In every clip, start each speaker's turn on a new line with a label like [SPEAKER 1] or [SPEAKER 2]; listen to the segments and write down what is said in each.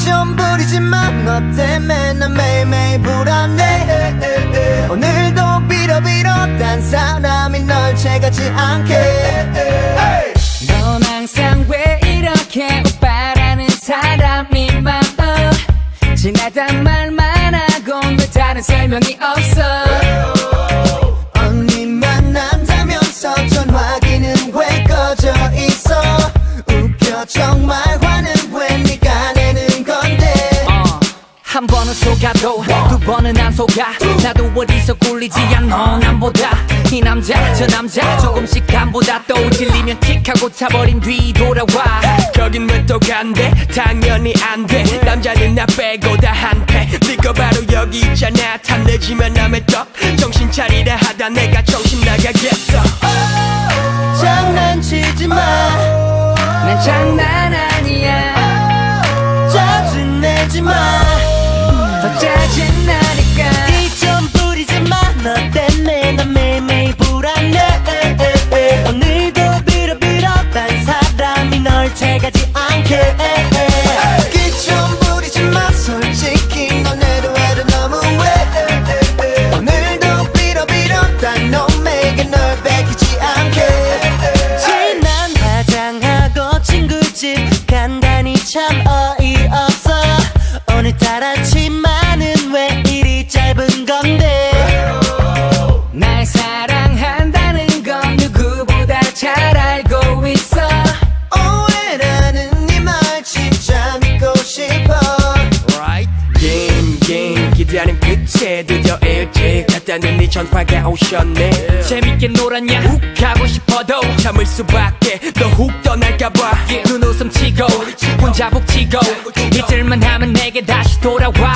[SPEAKER 1] 기좀 부리지만 너 때문에 난 매일매일 불안해. 오늘도 빌어 빌어 딴 사람이 널 채가지 않게.
[SPEAKER 2] 넌 항상 왜 이렇게 오빠라는 사람이 많아? 지나다 말만 하곤 왜 다른 설명이 없어 속아도 두 번은 안 속아. 나도 어디서 꿀리지 않아 남보다. 이 남자 저 남자 조금씩 간보다 또 질리면 틱하고 차버린 뒤 돌아와.
[SPEAKER 3] 또 간대? 당연히 안돼. 남자는 나 빼고 다 한패. 네가 바로 여기 있잖아. 탐내지만 남의 떡. 정신 차리라 하다 내가 전화가 오셨네
[SPEAKER 2] 재밌게 놀았냐? 훅 가고 싶어도
[SPEAKER 3] 참을 수밖에. 너 훅 떠날까봐.
[SPEAKER 2] 눈웃음 치고 혼자 북치고 이틀만 하면 내게 다시 돌아와.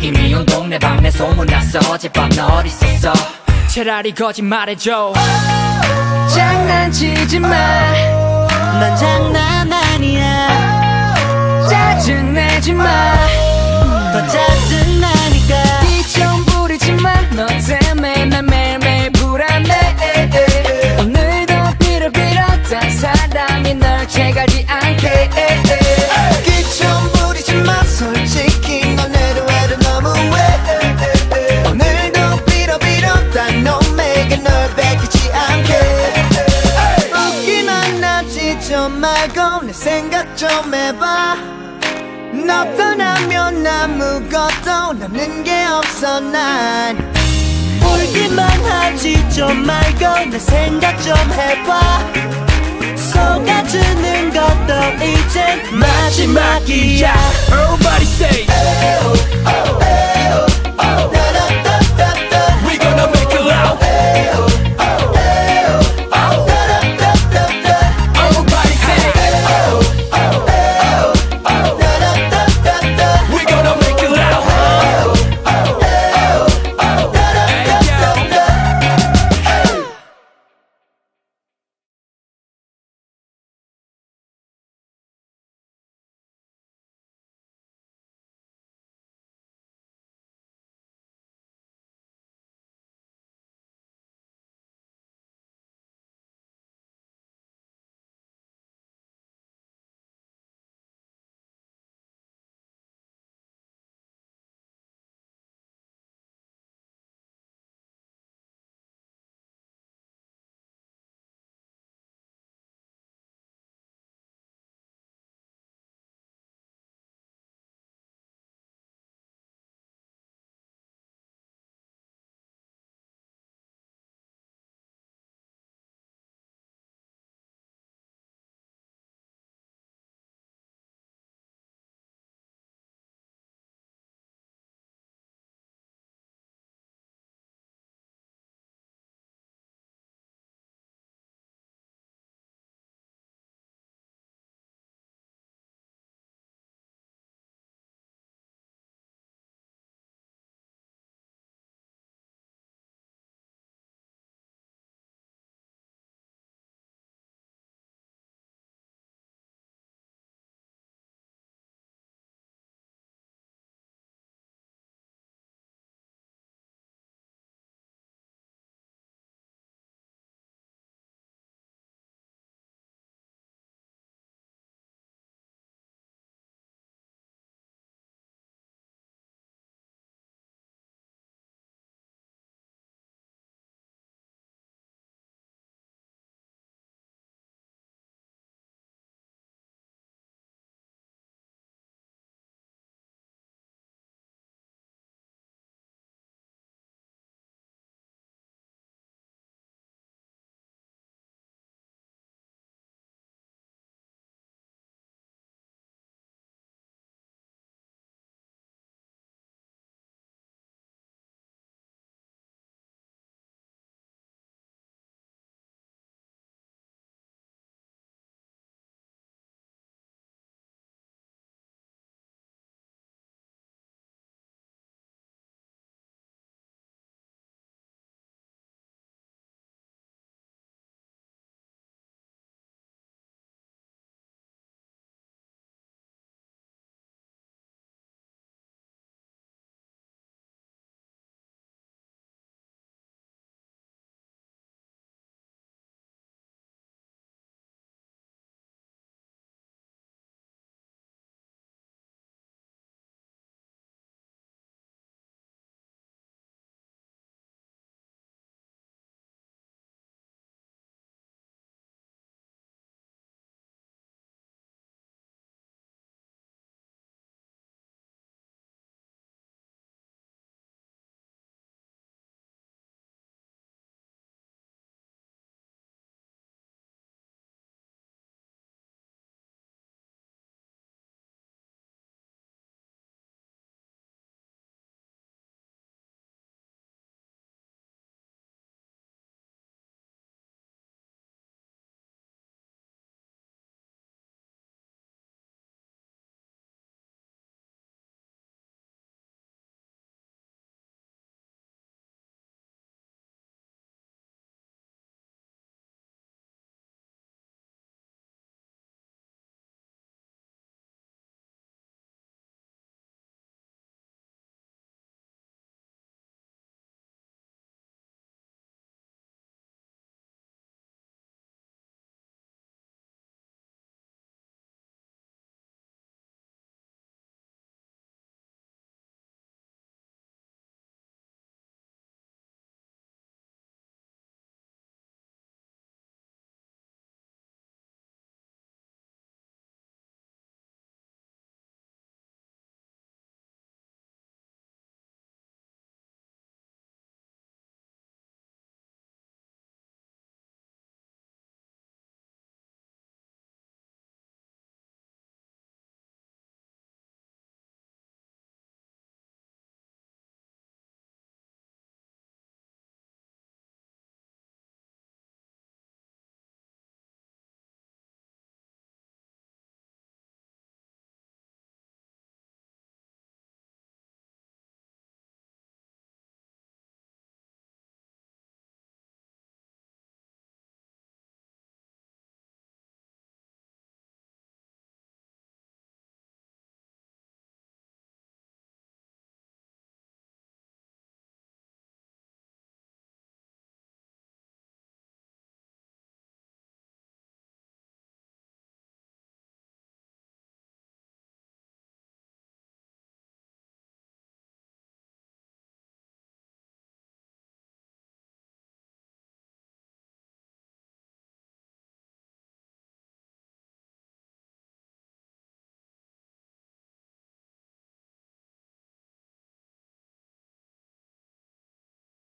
[SPEAKER 2] 이미 온 동네 방네 소문났어. 어젯밤 너 어딨었어? 차라리 거짓말해줘. 장난치지 마.
[SPEAKER 1] 난 장난 아니야.
[SPEAKER 2] 짜증내지 마
[SPEAKER 1] 남는 게 없어 난. 울기만 하지 좀 말고 내 생각 좀 해봐. 속아주는 것도 이젠 마지막이야.
[SPEAKER 3] Everybody say